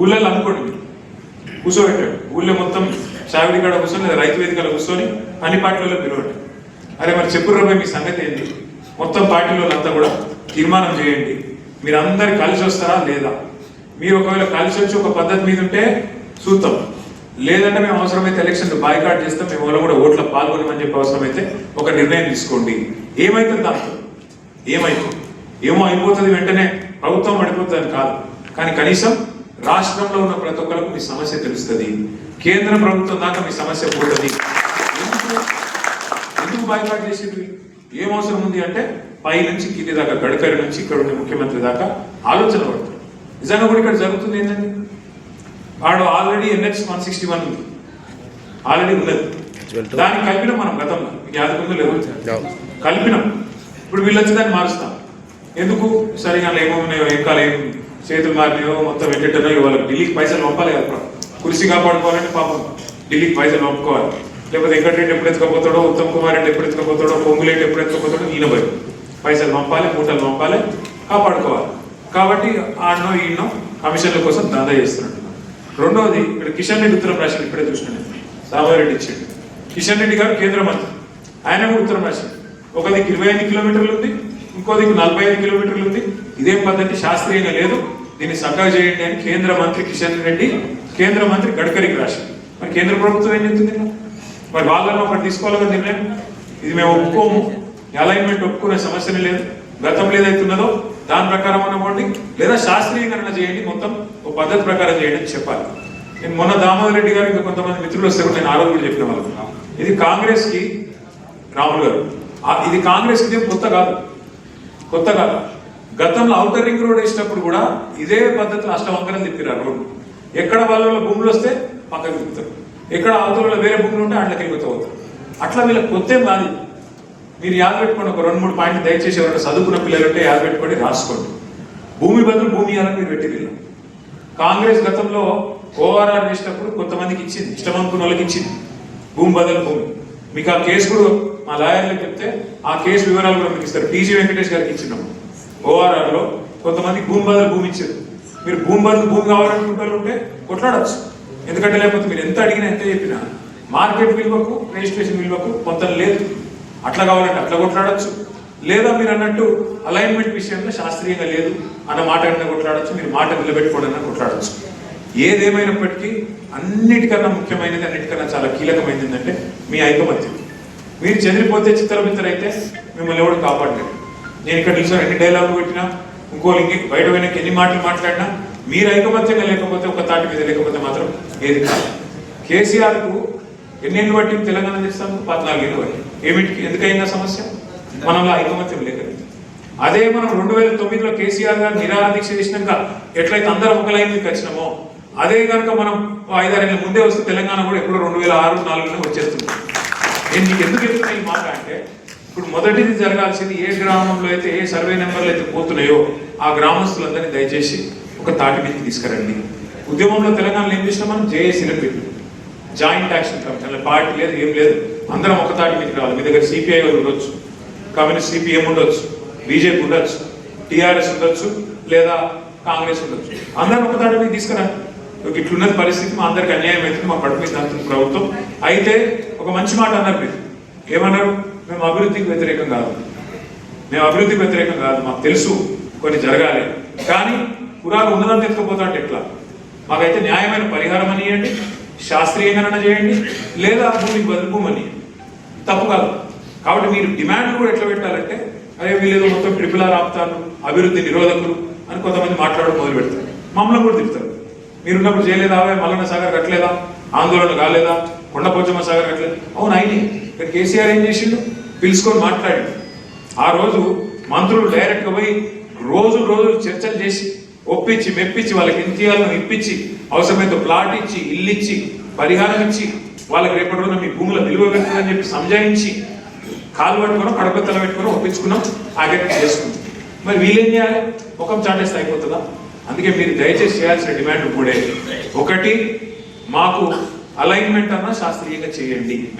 ఊళ్ళల్లో అనుకోండి కూర్చోబెట్టాడు. ఊళ్ళో మొత్తం సావిడి కాడ కూర్చొని లేదా రైతు వేదికలో కూర్చొని అన్ని పార్టీలలో పిలవండి. అరే మరి చెప్పు మీ సంగతి ఏంటి మొత్తం పార్టీలో అంతా కూడా తీర్మానం చేయండి. మీరు అందరు కలిసి వస్తారా లేదా? మీరు ఒకవేళ కలిసి వచ్చి ఒక పద్ధతి మీద ఉంటే చూద్దాం. లేదంటే మేము అవసరమైతే ఎలక్షన్ బాయ్కాట్ చేస్తాం మేము వాళ్ళు కూడా ఓట్ల పాల్గొనమని చెప్పి అవసరమైతే ఒక నిర్ణయం తీసుకోండి. ఏమైతుంది దాంతో ఏమైతుంది? ఏమో అయిపోతుంది వెంటనే ప్రభుత్వం పడిపోతుంది కాదు. కానీ కనీసం రాష్ట్రంలో ఉన్న ప్రతి ఒక్కరికి మీ సమస్య తెలుస్తుంది. కేంద్ర ప్రభుత్వం దాకా మీ సమస్య పోతుంది. ఎందుకు? ఎందుకు బాయ్కాట్ చేసింది ఏం అవసరం ఉంది అంటే పై నుంచి కింది దాకా గడకరి నుంచి ఇక్కడ ఉండే ముఖ్యమంత్రి దాకా ఆలోచన పడుతుంది. నిజంగా కూడా ఇక్కడ జరుగుతుంది ఏంటండి వాడు already NH one sixty one ఉంది. ఆల్రెడీ ఉన్నది. దాన్ని కలిపినాం మనం గతంలో. మీకు యాదకుందో లేదు? కలిపినాం. ఇప్పుడు వీళ్ళు వచ్చి దాన్ని మారుస్తాం. ఎందుకు? సరిగా ఏమో ఏం ఇంకా చేతులు మారినాయో మొత్తం ఎట్టెట్టనో వాళ్ళకి ఢిల్లీకి పైసలు పంపాలి కదా కురిసి కాపాడుకోవాలంటే పాపం ఢిల్లీకి పైసలు పంపుకోవాలి. లేకపోతే వెంకటరెడ్డి ఎప్పుడు ఎత్తుకపోతాడో ఉత్తమ్ కుమార్ రెడ్డి ఎప్పుడు ఎత్తుకపోతాడో పొంగులేటి ఎప్పుడు ఎత్తుకపోతాడో ఈయన భయం. పైసలు పంపాలి మూటలు పంపాలి కాపాడుకోవాలి. కాబట్టి ఆడనో ఈయనో కమిషన్ల కోసం దాదా చేస్తున్నాడు. రెండవది ఇక్కడ కిషన్ రెడ్డి ఉత్తరం రాశాడు ఇప్పుడే చూసినాడు సామారెడ్డి ఇచ్చాడు. కిషన్ రెడ్డి గారు కేంద్ర మంత్రి. ఆయన కూడా ఉత్తరం రాశాడు ఒక దిక్కు ఇరవై ఐదు కిలోమీటర్లు ఉంది ఇంకో దిక్కు నలభై ఐదు కిలోమీటర్లు ఉంది. ఇదేం పద్ధతి? శాస్త్రీయంగా లేదు. దీన్ని చక్కగా చేయండి అని కేంద్ర మంత్రి కిషన్ రెడ్డి కేంద్ర మంత్రి గడ్కరీకి రాశారు. మరి కేంద్ర ప్రభుత్వం ఏం చెప్తుంది మరి? వాళ్ళని ఒకటి తీసుకోవాలి కదా నిర్ణయం? ఇది మేము ఒప్పుకోము. అలైన్మెంట్ ఒప్పుకునే సమస్యనే లేదు. గతంలో ఏదైతే ఉన్నదో దాని ప్రకారం అనుకోండి లేదా శాస్త్రీయకరణ చేయండి మొత్తం ఒక పద్ధతి ప్రకారం చేయండి అని చెప్పాలి. నేను మొన్న దామోదర్ రెడ్డి గారు ఇంకా కొంతమంది మిత్రులు వస్తారు నేను ఆ రోజు కూడా చెప్పిన వాళ్ళు ఇది కాంగ్రెస్కి రాములు గారు ఇది కాంగ్రెస్కి కొత్త కాదు. కొత్త కాదు. గతంలో ఔటర్ రింగ్ రోడ్ వేసినప్పుడు కూడా ఇదే పద్ధతిలో అష్టవంకరం తిప్పిరారు రోడ్డు. ఎక్కడ వాళ్ళ భూములు వస్తే పక్కకు తిప్పుతారు. ఎక్కడ అవతల వేరే భూములు ఉంటే అట్లకి వెళ్ళిపోతూ అవుతారు అట్లా వీళ్ళకి కొత్త మాది కాదు. మీరు యాద పెట్టుకోండి ఒక రెండు మూడు పాయింట్లు దయచేసి ఎవరైనా చదువుకున్న పిల్లలు ఉంటే యాద పెట్టుకొని రాసుకోండి. భూమి బదులు భూమి అని మీరు పెట్టి కాంగ్రెస్ గతంలో ఓఆర్ఆర్ వేసినప్పుడు కొంతమందికి ఇచ్చింది ఇష్టం అనుకున్న వాళ్ళకి ఇచ్చింది. భూమి బదులు భూమి. మీకు ఆ కేసు కూడా మా లాయర్లకు చెప్తే ఆ కేసు వివరాలు కూడా మీకు ఇస్తారు. టీజీ వెంకటేష్ గారికి ఇచ్చినప్పుడు ఓఆర్ఆర్లో కొంతమంది భూమి బదులు భూమి ఇచ్చారు మీరు భూమి బదులు భూమి కావాలనుకుంటారు ఉంటే కొట్లాడచ్చు. ఎందుకంటే లేకపోతే మీరు ఎంత అడిగినా ఎంత చెప్పినా మార్కెట్ విలువకు రిజిస్ట్రేషన్ విలువకు కొంత లేదు. అట్లా కావాలంటే అట్లా కొట్లాడచ్చు. లేదా మీరు అన్నట్టు అలైన్మెంట్ విషయంలో శాస్త్రీయంగా లేదు అన్న మాట అన్న కొట్లాడచ్చు మీరు మాట నిలబెట్టుకోండి అన్న కొట్లాడచ్చు. ఏదేమైనప్పటికీ అన్నిటికన్నా ముఖ్యమైనది అన్నిటికన్నా చాలా కీలకమైనది ఏంటంటే మీ ఐకమత్యం. మీరు చెదిరిపోతే చిత్రమిత్రైతే మిమ్మల్ని ఎవడు కాపాడలేదు నేను ఇక్కడ చూసాను ఎన్ని డైలాగులు పెట్టినా ఇంకో ఇంక బయట వెనక్కి ఎన్ని మాటలు మాట్లాడినా మీరు ఐకమత్యంగా లేకపోతే ఒక తాటి మీద లేకపోతే మాత్రం ఏది కాదు. కేసీఆర్కు ఎన్నెన్ని పట్టింది తెలంగాణ చేస్తాము పద్నాలుగేళ్ళు పట్టి ఏమిటికి? ఎందుకైందా సమస్య? మనలో ఐకమత్యం లేక అదే మనం రెండు వేల తొమ్మిదిలో కేసీఆర్ గారు నిరాహార దీక్ష చేసినాక ఎట్లయితే అందరం ఒక లైన్ మీకు వచ్చినామో అదే కనుక మనం ఐదారేళ్ళ ముందే వస్తే తెలంగాణ కూడా ఎప్పుడో రెండు వేల ఆరు నాలుగులో వచ్చేస్తుంది. నేను నీకు ఎందుకు చెప్తున్నా ఈ మాట అంటే ఇప్పుడు మొదటిది జరగాల్సింది ఏ గ్రామంలో అయితే ఏ సర్వే నెంబర్లు అయితే పోతున్నాయో ఆ గ్రామస్తులందరినీ దయచేసి ఒక తాటి మీదకి తీసుకురండి. ఉద్యమంలో తెలంగాణలో ఏం చేసినా మనం? జేఏసీలో పెట్టు జాయింట్ యాక్షన్ కమిషన్ పార్టీ లేదు ఏం లేదు. అందరం ఒక తాటి మీదకి రావాలి మీ దగ్గర సిపిఐ ఉండొచ్చు కమ్యూనిస్ట్ సిపిఎం ఉండొచ్చు బీజేపీ ఉండొచ్చు టీఆర్ఎస్ ఉండొచ్చు లేదా కాంగ్రెస్ ఉండొచ్చు. అందరం ఒక తాటి మీద తీసుకురా ఇట్లున్నది పరిస్థితి మా అందరికి అన్యాయం అవుతుంది మా కడుపు మీద అంటుంది ప్రభుత్వం. అయితే ఒక మంచి మాట అన్నారు మీరు. ఏమన్నారు? మేము అభివృద్ధికి వ్యతిరేకం కాదు. మేము అభివృద్ధికి వ్యతిరేకం కాదు. మాకు తెలుసు కొన్ని జరగాలి. కానీ కురాలు ఉన్నదాన్ని ఎత్తుకుపోతా ఎట్లా? మాకైతే న్యాయమైన పరిహారం అనియండి శాస్త్రీయంగా చేయండి లేదా భూమికి బదులు తప్పు కాదు. కాబట్టి మీరు డిమాండ్ కూడా ఎట్లా పెట్టాలంటే అదే వీళ్ళు మొత్తం ట్రిపుల్ ఆర్ ఆపుతారు అభివృద్ధి నిరోధకులు అని కొంతమంది మాట్లాడడం మొదలు పెడతారు. మమ్మల్ని కూడా తిప్పుతారు మీరున్నప్పుడు చేయలేదా? మల్లన్న సాగర్ కట్టలేదా? ఆందోళన కాలేదా? కొండపోచమ్మ సాగర్ కట్టలేదు? అవును అయినాయి. ఇక్కడ కేసీఆర్ ఏం చేసిండు? పిలుచుకొని మాట్లాడి. ఆ రోజు మంత్రులు డైరెక్ట్గా పోయి రోజు రోజు చర్చలు చేసి ఒప్పించి మెప్పించి వాళ్ళకి ఇంతియాలను ఇప్పించి అవసరమైతే ప్లాట్ ఇచ్చి ఇల్లు ఇచ్చి పరిహారం ఇచ్చి వాళ్ళకి రేపటి రోజున మీ భూముల విలువ పెరుగుతుందని చెప్పి సంజాయించి కాలు పట్టుకుని తల పెట్టుకుని ఒప్పించుకున్నాం ఆగ్రహం చేసుకున్నాం. మరి వీళ్ళేం చేయాలి? ముఖం చాటేస్తే అయిపోతుందా? అందుకే మీరు దయచేసి చేయాల్సిన డిమాండ్ మూడే. ఒకటి మాకు అలైన్మెంట్ అన్న శాస్త్రీయంగా చేయండి.